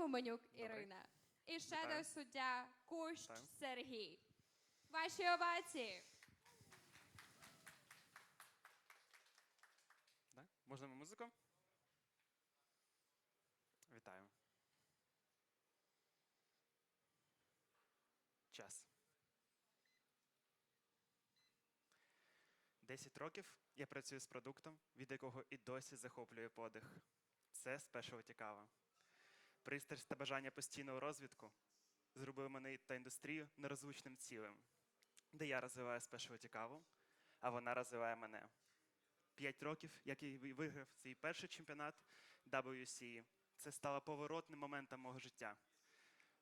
Гуменюк Ірина. І Вітаю. шедо суддя Кущ Вітаю. Сергій. Ваші овації. Да? Можна музику? Вітаю. Час. Десять років я працюю з продуктом, від якого і досі захоплює подих. Це спешова цікаво. Пристрасть та бажання постійного розвитку зробили мене та індустрію нерозвучним цілим, де я розвиваю спешову цікаву, а вона розвиває мене. П'ять років, як я виграв свій перший чемпіонат WC. Це стало поворотним моментом мого життя.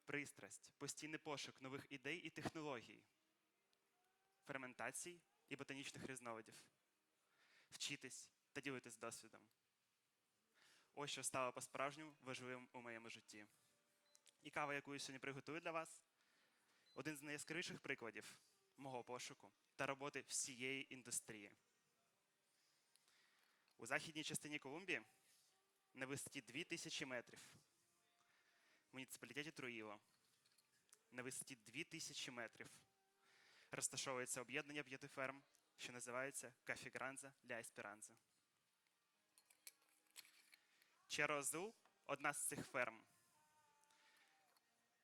Пристрасть, постійний пошук нових ідей і технологій, ферментацій і ботанічних різновидів. Вчитись та ділитись досвідом. Ось що стало по-справжньому важливим у моєму житті. І кава, яку я сьогодні приготую для вас, один з найяскравіших прикладів мого пошуку та роботи всієї індустрії. У західній частині Колумбії на висоті 2000 метрів в муніципалітеті Труїло на висоті 2000 метрів розташовується об'єднання п'яти ферм, що називається Кафі Гранза для Есперанза. Черозу одна з цих ферм.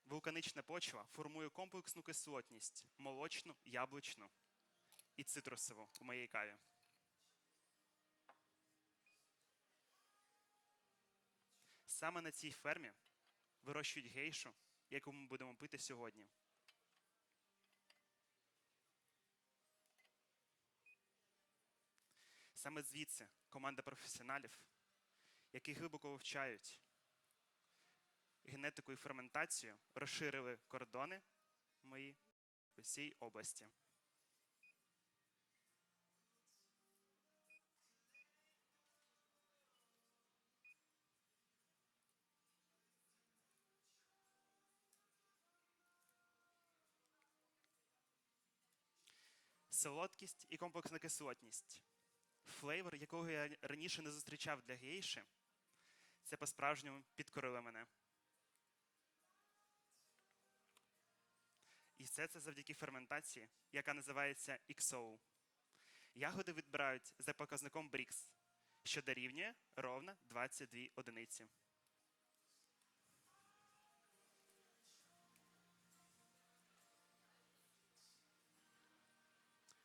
Вулканична почва формує комплексну кислотність молочну, яблучну і цитрусову у моїй каві. Саме на цій фермі вирощують гейшу, яку ми будемо пити сьогодні. Саме звідси команда професіоналів, які глибоко вивчають генетику і ферментацію, розширили кордони мої в цій області. Солодкість і комплексна кислотність. Флейвор, якого я раніше не зустрічав для гейші, це по-справжньому підкорило мене. І все це завдяки ферментації, яка називається XO. Ягоди відбирають за показником Брікс, що дорівнює ровно 22 одиниці.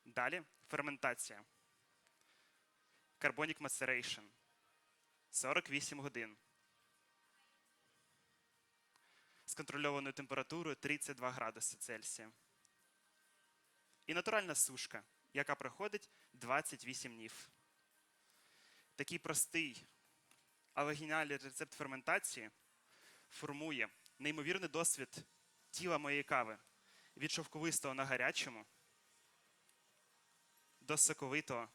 Далі ферментація. Carbonic maceration. 48 годин. З контрольованою температурою 32 градуси Цельсія. І натуральна сушка, яка проходить 28 днів. Такий простий, але геніальний рецепт ферментації формує неймовірний досвід тіла моєї кави від шовковистого на гарячому до соковитого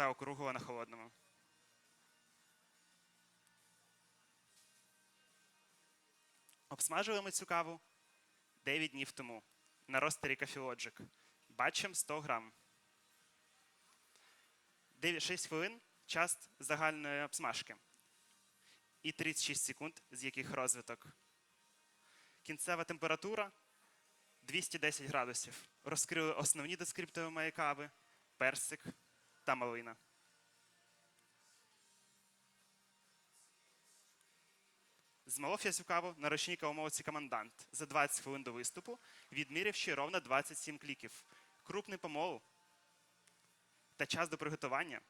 та округлого на холодному. Обсмажили ми цю каву 9 днів тому на ростері Logic. Бачимо 100 грам. 6 хвилин час загальної обсмажки. І 36 секунд, з яких розвиток. Кінцева температура 210 градусів. Розкрили основні дескриптори моєї кави, персик та малина. Змолов я цю каву на ручній кавомолці командант за 20 хвилин до виступу, відмірявши ровно 27 кліків. Крупний помол та час до приготування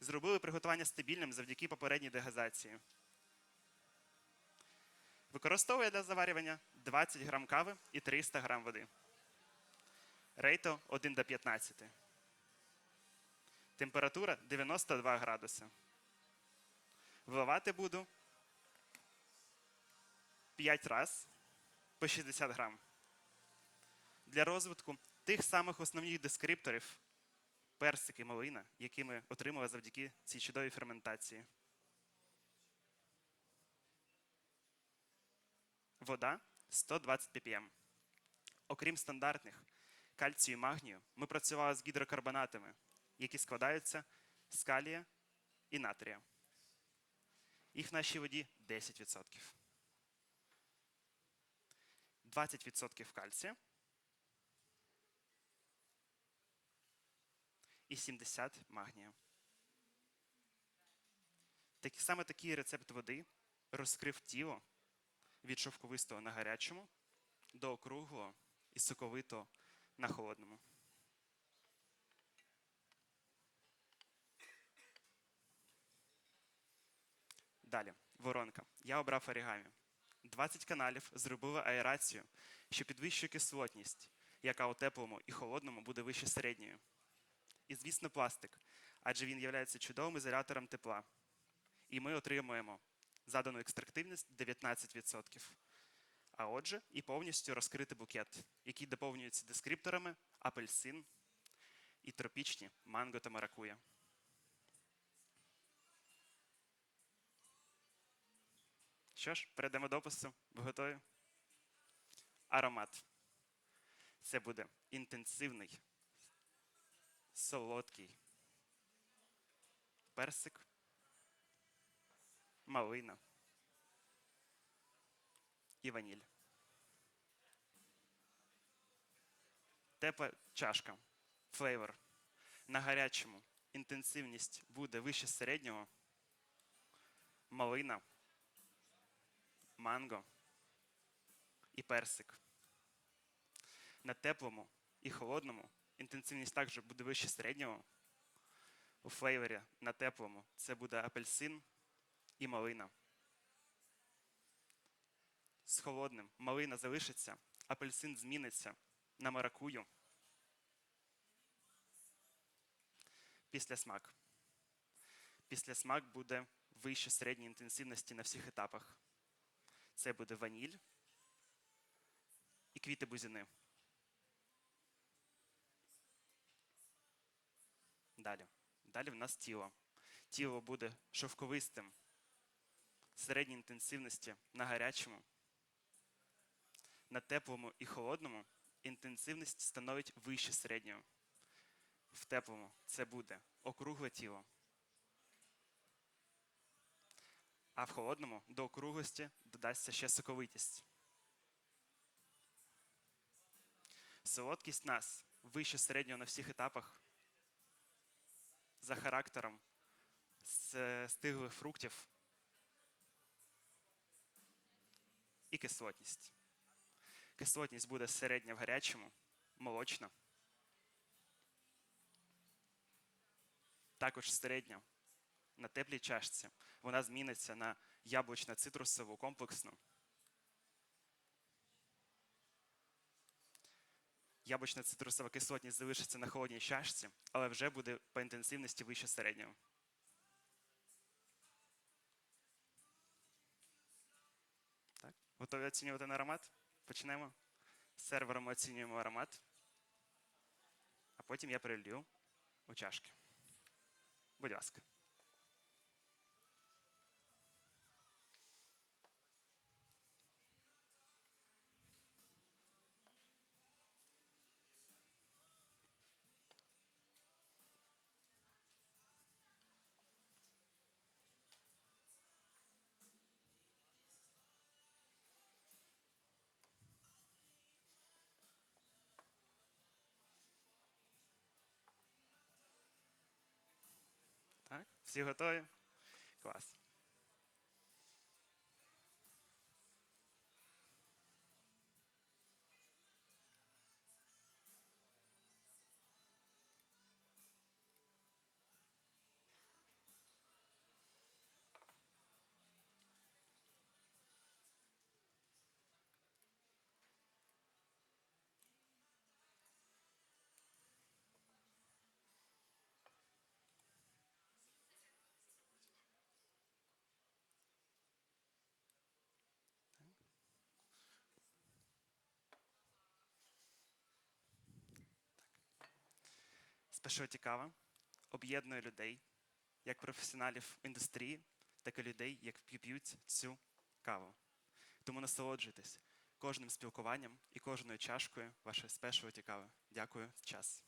зробили приготування стабільним завдяки попередній дегазації. Використовує для заварювання 20 грам кави і 300 грам води. Рейто 1 до 15. Температура 92 градуси. Вливати буду 5 раз по 60 грам. Для розвитку тих самих основних дескрипторів персик і малина, які ми отримали завдяки цій чудовій ферментації. Вода 120 ppm. Окрім стандартних кальцію і магнію, ми працювали з гідрокарбонатами, які складаються з калія і натрія. Їх в нашій воді 10%. 20% кальція і 70 магнія. Так, саме такий рецепт води розкрив тіло від шовковистого на гарячому до округлого і соковитого на холодному. Далі, воронка. Я обрав орігамі. 20 каналів зробили аерацію, що підвищує кислотність, яка у теплому і холодному буде вище середньої. І, звісно, пластик, адже він є чудовим ізолятором тепла. І ми отримуємо задану екстрактивність 19%. А отже, і повністю розкритий букет, який доповнюється дескрипторами апельсин і тропічні манго та маракуя. Що ж, перейдемо до опису. Ви готові? Аромат. Це буде інтенсивний, солодкий персик, малина і ваніль. Тепла чашка. Флейвор. На гарячому інтенсивність буде вище середнього. Малина, манго і персик. На теплому і холодному інтенсивність також буде вище середнього. У флейворі на теплому це буде апельсин і малина. З холодним малина залишиться, апельсин зміниться на маракую. Після смак. Після смак буде вище середньої інтенсивності на всіх етапах. Це буде ваніль і квіти бузини. Далі. Далі в нас тіло. Тіло буде шовковистим, середньої інтенсивності на гарячому. На теплому і холодному інтенсивність становить вище середнього. В теплому це буде округле тіло. А в холодному до округлості додасться ще соковитість. Солодкість нас вище середнього на всіх етапах за характером з стиглих фруктів і кислотність. Кислотність буде середня в гарячому, молочна. Також середня на теплій чашці. Вона зміниться на яблучно-цитрусову комплексну. Яблучна цитрусова кислотність залишиться на холодній чашці, але вже буде по інтенсивності вище середнього. Так. Готові оцінювати на аромат? Почнемо. З сервером оцінюємо аромат, а потім я перелью у чашки. Будь ласка. Так? Всі готові? Клас. Спешоті цікава, об'єднує людей, як професіоналів індустрії, так і людей, які п'ють цю каву. Тому насолоджуйтесь кожним спілкуванням і кожною чашкою вашої спешоті кави. Дякую, час.